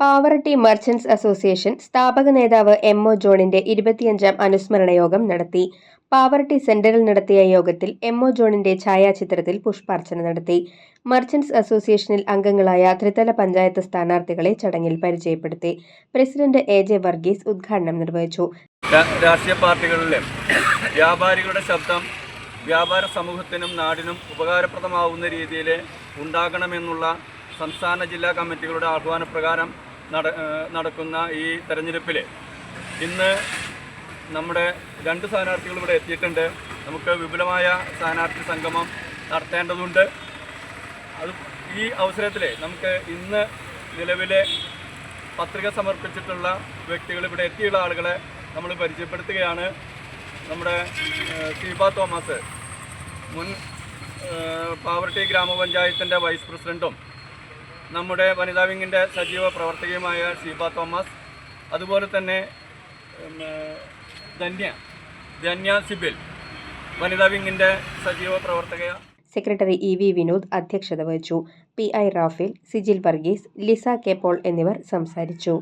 Pavaratti merchants association സ്ഥാപക നേതാവ് M O ജോണിന്റെ ഇരുപത്തിയഞ്ചാം അനുസ്മരണ യോഗം നടത്തി. പാവറട്ടി സെന്ററിൽ നടത്തിയ യോഗത്തിൽ എം ഒ ജോണിന്റെ ഛായാചിത്രത്തിൽ പുഷ്പാർച്ചന നടത്തി. മർച്ചന്റ്സ് അസോസിയേഷനിൽ അംഗങ്ങളായ ത്രിതല പഞ്ചായത്ത് സ്ഥാനാർത്ഥികളെ ചടങ്ങിൽ പരിചയപ്പെടുത്തി. പ്രസിഡന്റ് എ ജെ വർഗീസ് ഉദ്ഘാടനം നിർവഹിച്ചു. രാഷ്ട്രീയ പാർട്ടികളിലെ വ്യാപാരികളുടെ ശബ്ദം വ്യാപാര സമൂഹത്തിനും നാടിനും ഉപകാരപ്രദമാവുന്ന രീതിയിൽ ഉണ്ടാകണമെന്നുള്ള സംസ്ഥാന ജില്ലാ കമ്മിറ്റികളുടെ ആഹ്വാനപ്രകാരം നട നടക്കുന്ന ഈ തെരഞ്ഞെടുപ്പിൽ ഇന്ന് നമ്മുടെ രണ്ട് സ്ഥാനാർത്ഥികൾ ഇവിടെ എത്തിയിട്ടുണ്ട്. നമുക്ക് വിപുലമായ സ്ഥാനാർത്ഥി സംഗമം നടത്തേണ്ടതുണ്ട്. അത് ഈ അവസരത്തിൽ നമുക്ക് ഇന്ന് നിലവിലെ പത്രിക സമർപ്പിച്ചിട്ടുള്ള വ്യക്തികൾ ഇവിടെ എത്തിയുള്ള ആളുകളെ നമ്മൾ പരിചയപ്പെടുത്തുകയാണ്. നമ്മുടെ സീബ തോമസ് മുൻ പാവർട്ടി ഗ്രാമപഞ്ചായത്തിന്റെ വൈസ് പ്രസിഡന്റും നമ്മുടെ വനിതാ വിങ്ങിന്റെ സജീവ പ്രവർത്തകയുമായ ഷീബ തോമസ് അതുപോലെ തന്നെ ധന്യ ധന്യ സിബിൽ വനിതാ വിങ്ങിന്റെ സജീവ പ്രവർത്തക സെക്രട്ടറി ഇ വി വിനോദ് അധ്യക്ഷത വഹിച്ചു. P I Raphael Sijil Varghese Lisa K Paul എന്നിവർ സംസാരിച്ചു.